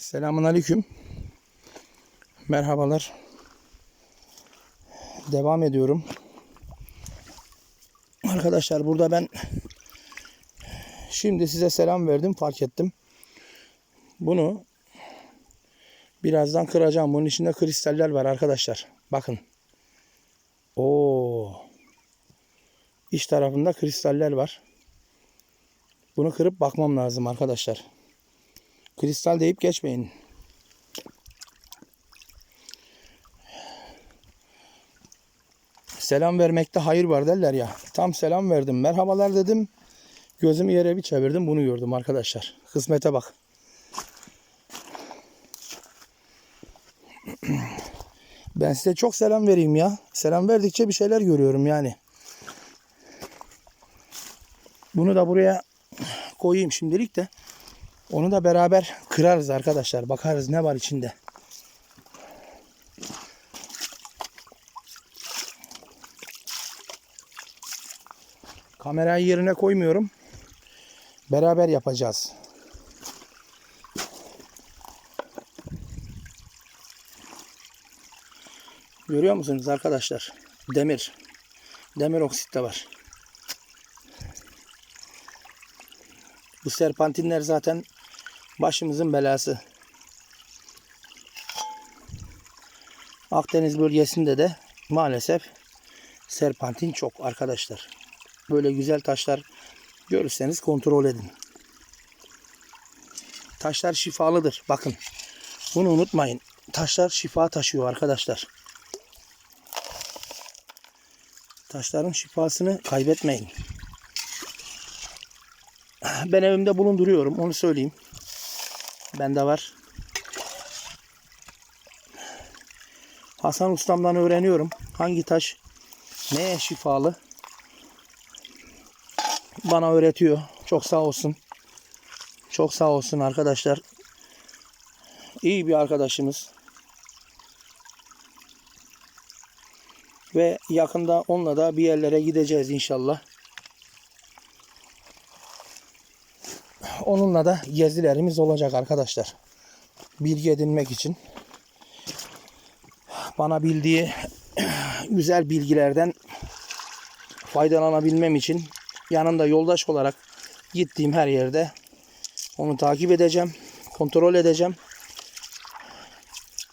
Selamun Aleyküm. Merhabalar. Devam ediyorum. Arkadaşlar burada ben şimdi size selam verdim fark ettim. Bunu birazdan kıracağım. Bunun içinde kristaller var arkadaşlar. Bakın. Oo. İç tarafında kristaller var. Bunu kırıp bakmam lazım arkadaşlar. Kristal deyip geçmeyin. Selam vermekte hayır var derler ya. Tam selam verdim. Merhabalar dedim. Gözümü yere bir çevirdim. Bunu gördüm arkadaşlar. Kısmete bak. Ben size çok selam vereyim ya. Selam verdikçe bir şeyler görüyorum yani. Bunu da buraya koyayım şimdilik de. Onu da beraber kırarız arkadaşlar. Bakarız ne var içinde. Kamerayı yerine koymuyorum. Beraber yapacağız. Görüyor musunuz arkadaşlar? Demir. Demir oksit de var. Bu serpantinler zaten başımızın belası. Akdeniz bölgesinde de maalesef serpantin çok arkadaşlar. Böyle güzel taşlar görürseniz kontrol edin. Taşlar şifalıdır. Bakın. Bunu unutmayın. Taşlar şifa taşıyor arkadaşlar. Taşların şifasını kaybetmeyin. Ben evimde bulunduruyorum. Onu söyleyeyim. Bende var. Hasan ustamdan öğreniyorum. Hangi taş neye şifalı. Bana öğretiyor. Çok sağ olsun. Çok sağ olsun arkadaşlar. İyi bir arkadaşımız. Ve yakında onunla da bir yerlere gideceğiz inşallah. Onunla da gezilerimiz olacak arkadaşlar. Bilgi edinmek için. Bana bildiği güzel bilgilerden faydalanabilmem için yanında yoldaş olarak gittiğim her yerde onu takip edeceğim, kontrol edeceğim.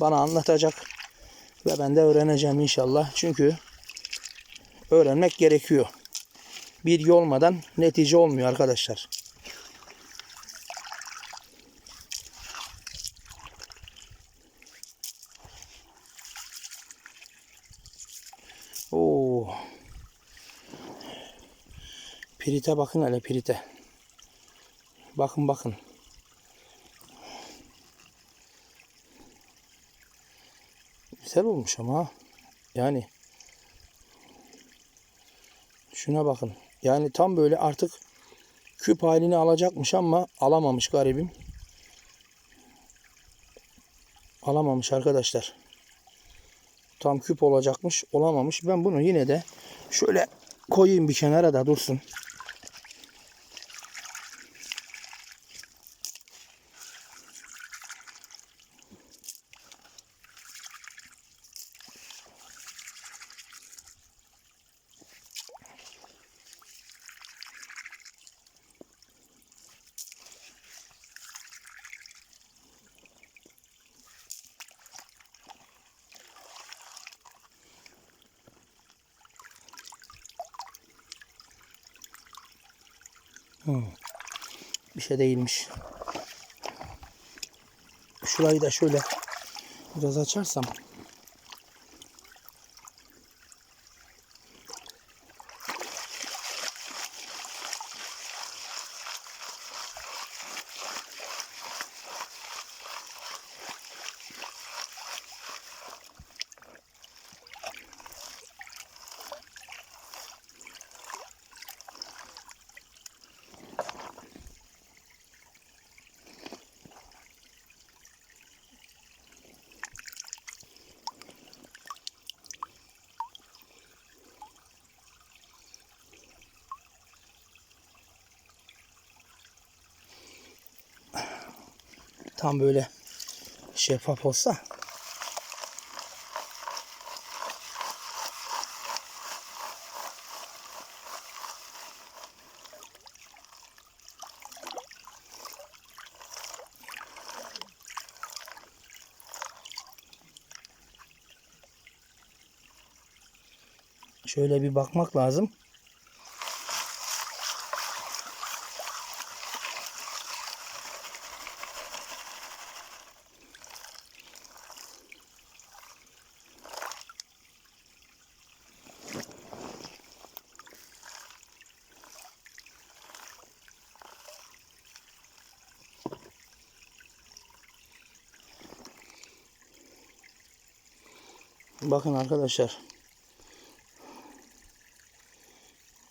Bana anlatacak ve ben de öğreneceğim inşallah. Çünkü öğrenmek gerekiyor. Bilgi olmadan netice olmuyor arkadaşlar. Pirite bakın hele pirite. Bakın bakın. Güzel olmuş ama. Yani şuna bakın. Yani tam böyle artık küp halini alacakmış ama alamamış garibim. Alamamış arkadaşlar. Tam küp olacakmış. Olamamış. Ben bunu yine de şöyle koyayım bir kenara da dursun. Bir şey değilmiş. Şurayı da şöyle biraz açarsam. Tam böyle şeffaf olsa. Şöyle bir bakmak lazım. Bakın arkadaşlar.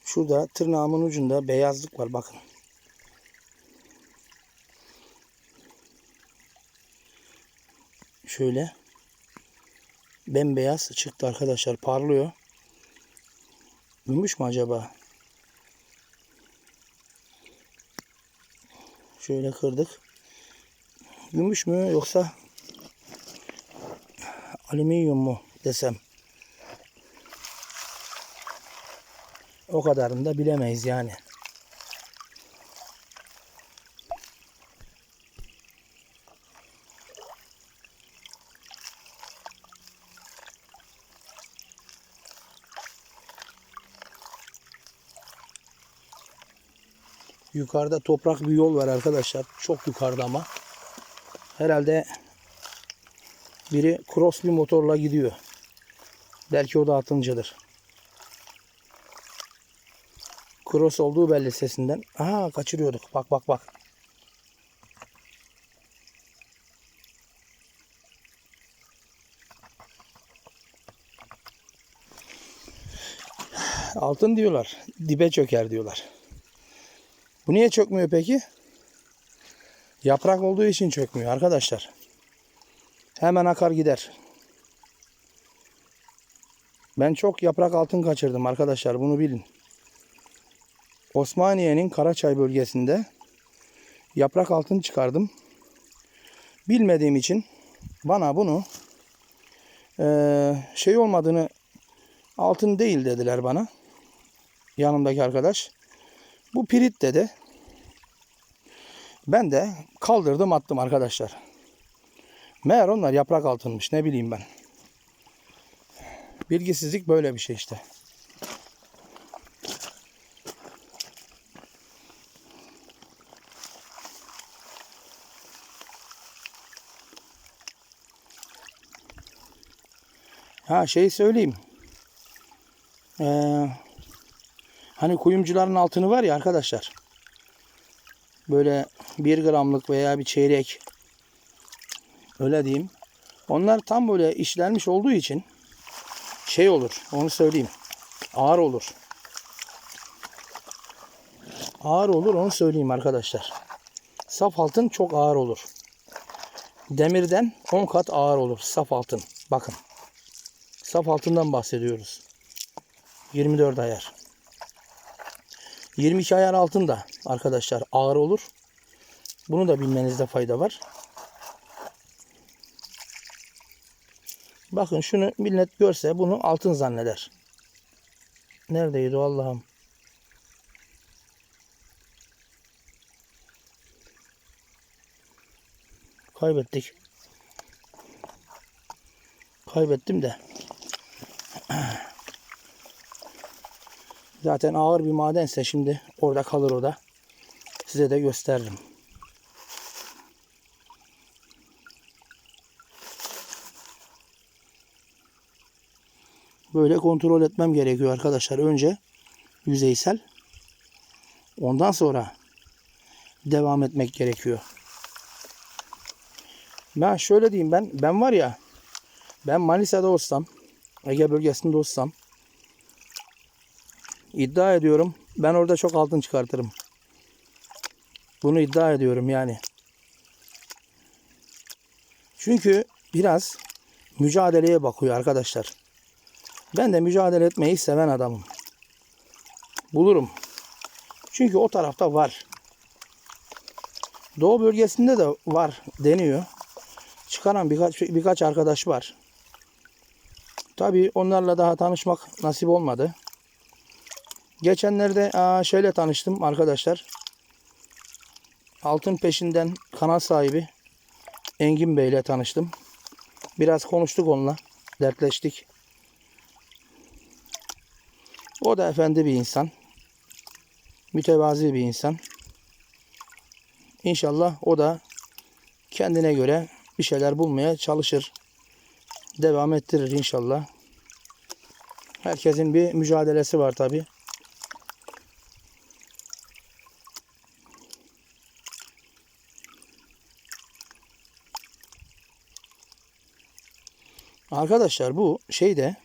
Şurada tırnağımın ucunda beyazlık var bakın. Şöyle bembeyaz çıktı arkadaşlar parlıyor. Gümüş mü acaba? Şöyle kırdık. Gümüş mü yoksa alüminyum mu desem. O kadarını da bilemeyiz yani. Yukarıda toprak bir yol var arkadaşlar. Çok yukarıda ama. Herhalde biri cross bir motorla gidiyor. Belki o da atıncadır. Cross olduğu belli sesinden. Aha kaçırıyorduk. Bak bak bak. Altın diyorlar. Dibe çöker diyorlar. Bu niye çökmüyor peki? Yaprak olduğu için çökmüyor arkadaşlar. Hemen akar gider. Ben çok yaprak altın kaçırdım arkadaşlar bunu bilin. Osmaniye'nin Karaçay bölgesinde yaprak altın çıkardım. Bilmediğim için bana bunu eee, şey olmadığını altın değil dediler bana. Yanımdaki arkadaş. Bu pirit dedi. Ben de kaldırdım attım arkadaşlar. Meğer onlar yaprak altınmış ne bileyim ben. Bilgisizlik böyle bir şey işte. Ha şey söyleyeyim. Ee, hani kuyumcuların altını var ya arkadaşlar. Böyle bir gramlık veya bir çeyrek. Öyle diyeyim. Onlar tam böyle işlenmiş olduğu için şey olur. Onu söyleyeyim. Ağır olur. Ağır olur onu söyleyeyim arkadaşlar. Saf altın çok ağır olur. Demirden 10 kat ağır olur saf altın. Bakın. Saf altından bahsediyoruz. 24 ayar. 22 ayar altın da arkadaşlar ağır olur. Bunu da bilmenizde fayda var. Bakın şunu millet görse bunu altın zanneder. Neredeydi Allah'ım? Kaybettik. Kaybettim de. Zaten ağır bir madense şimdi orada kalır o da. Size de gösteririm. Böyle kontrol etmem gerekiyor arkadaşlar. Önce yüzeysel. Ondan sonra devam etmek gerekiyor. Ben şöyle diyeyim ben ben var ya ben Manisa'da olsam Ege bölgesinde olsam iddia ediyorum ben orada çok altın çıkartırım. Bunu iddia ediyorum yani. Çünkü biraz mücadeleye bakıyor arkadaşlar. Ben de mücadele etmeyi seven adamım. Bulurum. Çünkü o tarafta var. Doğu bölgesinde de var deniyor. çıkaran birkaç birkaç arkadaş var. Tabii onlarla daha tanışmak nasip olmadı. Geçenlerde şöyle tanıştım arkadaşlar. Altın peşinden kanal sahibi Engin Bey ile tanıştım. Biraz konuştuk onunla. Dertleştik. O da efendi bir insan. Mütevazi bir insan. İnşallah o da kendine göre bir şeyler bulmaya çalışır. Devam ettirir inşallah. Herkesin bir mücadelesi var tabi. Arkadaşlar bu şeyde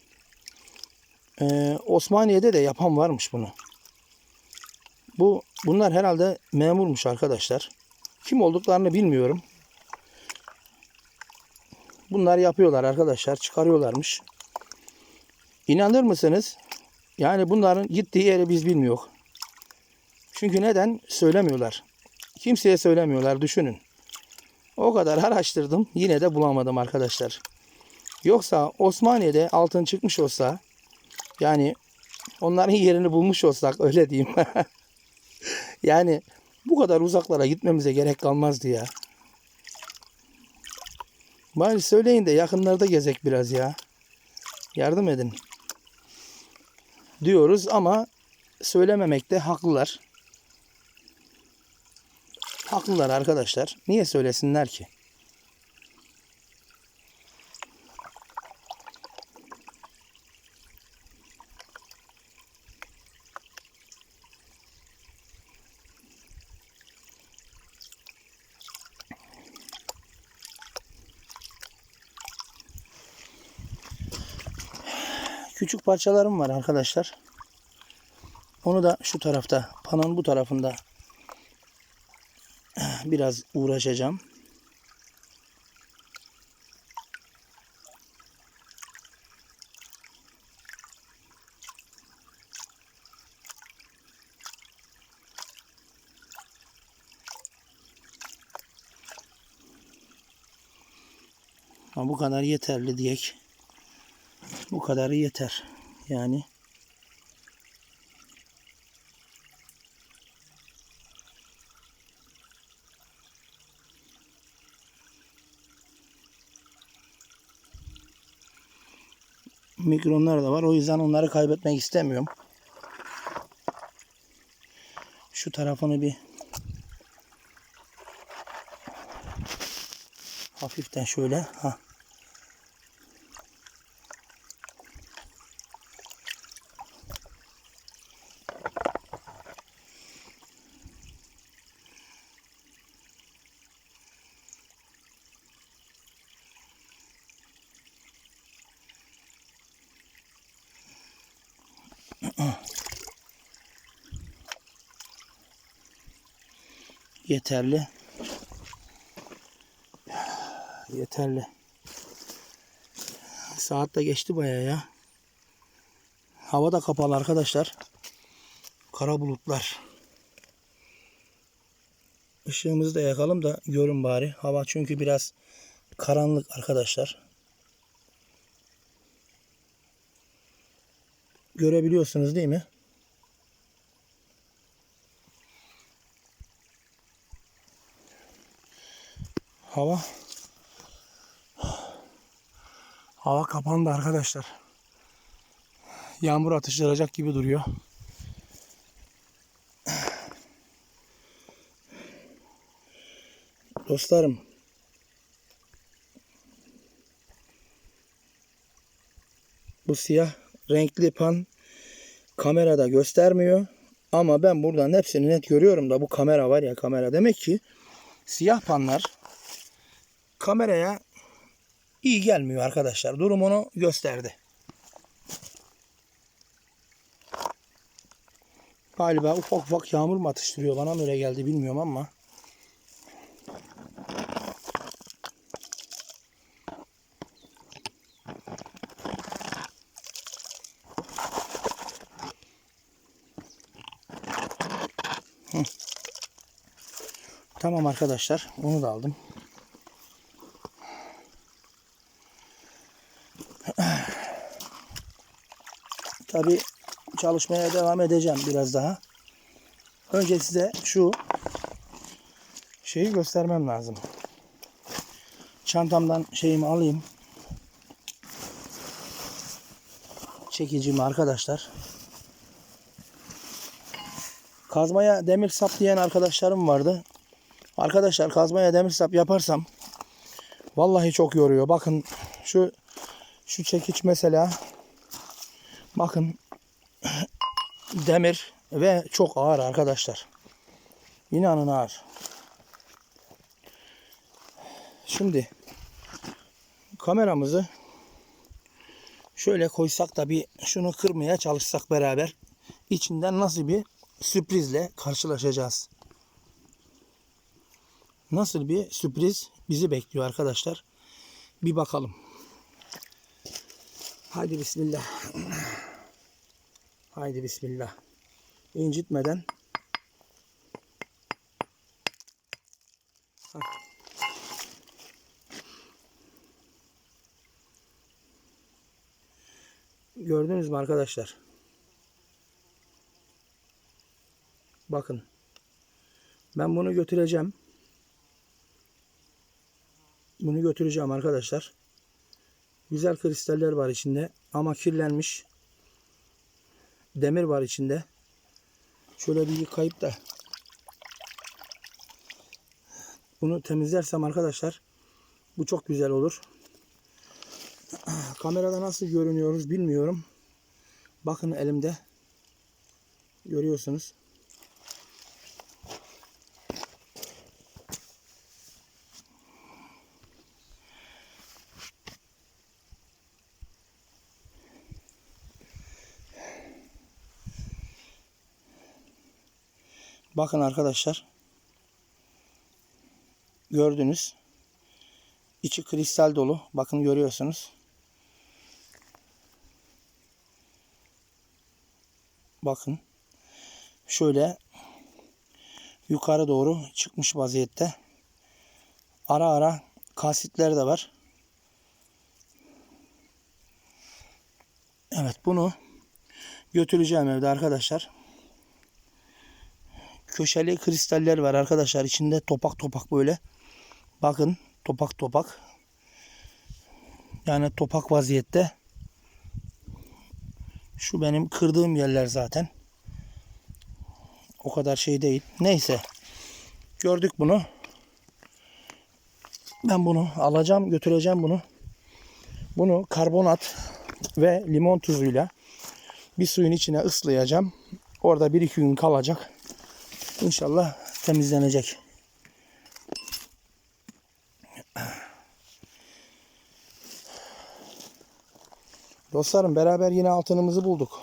e, Osmaniye'de de yapan varmış bunu. Bu bunlar herhalde memurmuş arkadaşlar. Kim olduklarını bilmiyorum. Bunlar yapıyorlar arkadaşlar. Çıkarıyorlarmış. İnanır mısınız? Yani bunların gittiği yeri biz bilmiyor. Çünkü neden? Söylemiyorlar. Kimseye söylemiyorlar. Düşünün. O kadar araştırdım. Yine de bulamadım arkadaşlar. Yoksa Osmaniye'de altın çıkmış olsa yani onların yerini bulmuş olsak öyle diyeyim. yani bu kadar uzaklara gitmemize gerek kalmazdı ya. Bari söyleyin de yakınlarda gezek biraz ya. Yardım edin. Diyoruz ama söylememekte haklılar. Haklılar arkadaşlar. Niye söylesinler ki? Parçalarım var arkadaşlar. Onu da şu tarafta, panonun bu tarafında biraz uğraşacağım. Ama bu kadar yeterli diyek. Bu kadarı yeter. Yani mikronlar da var. O yüzden onları kaybetmek istemiyorum. Şu tarafını bir hafiften şöyle ha yeterli. Yeterli. Saat de geçti baya ya. Hava da kapalı arkadaşlar. Kara bulutlar. Işığımızı da yakalım da görün bari. Hava çünkü biraz karanlık arkadaşlar. Görebiliyorsunuz değil mi? Hava Hava kapandı arkadaşlar. Yağmur atıştıracak gibi duruyor. Dostlarım bu siyah renkli pan kamerada göstermiyor. Ama ben buradan hepsini net görüyorum da bu kamera var ya kamera. Demek ki siyah panlar kameraya iyi gelmiyor arkadaşlar. Durum onu gösterdi. Galiba ufak ufak yağmur mu atıştırıyor bana öyle geldi bilmiyorum ama. Tamam arkadaşlar onu da aldım. Tabi çalışmaya devam edeceğim biraz daha. Önce size şu şeyi göstermem lazım. Çantamdan şeyimi alayım. Çekicimi arkadaşlar. Kazmaya demir sap diyen arkadaşlarım vardı. Arkadaşlar kazmaya demir sap yaparsam vallahi çok yoruyor. Bakın şu şu çekiç mesela bakın demir ve çok ağır arkadaşlar. İnanın ağır. Şimdi kameramızı şöyle koysak da bir şunu kırmaya çalışsak beraber içinden nasıl bir sürprizle karşılaşacağız. Nasıl bir sürpriz bizi bekliyor arkadaşlar. Bir bakalım. Haydi bismillah. Haydi bismillah. İncitmeden. Gördünüz mü arkadaşlar? Bakın. Ben bunu götüreceğim. Bunu götüreceğim arkadaşlar. Güzel kristaller var içinde ama kirlenmiş. Demir var içinde. Şöyle bir yıkayıp da bunu temizlersem arkadaşlar bu çok güzel olur. Kamerada nasıl görünüyoruz bilmiyorum. Bakın elimde. Görüyorsunuz. Bakın arkadaşlar. Gördünüz. İçi kristal dolu. Bakın görüyorsunuz. Bakın. Şöyle yukarı doğru çıkmış vaziyette. Ara ara kasitler de var. Evet bunu götüreceğim evde arkadaşlar köşeli kristaller var arkadaşlar. içinde topak topak böyle. Bakın topak topak. Yani topak vaziyette. Şu benim kırdığım yerler zaten. O kadar şey değil. Neyse. Gördük bunu. Ben bunu alacağım, götüreceğim bunu. Bunu karbonat ve limon tuzuyla bir suyun içine ıslayacağım. Orada bir iki gün kalacak. İnşallah temizlenecek. Dostlarım beraber yine altınımızı bulduk.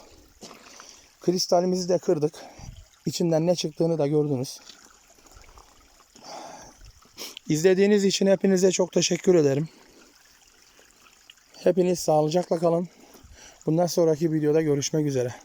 Kristalimizi de kırdık. İçinden ne çıktığını da gördünüz. İzlediğiniz için hepinize çok teşekkür ederim. Hepiniz sağlıcakla kalın. Bundan sonraki videoda görüşmek üzere.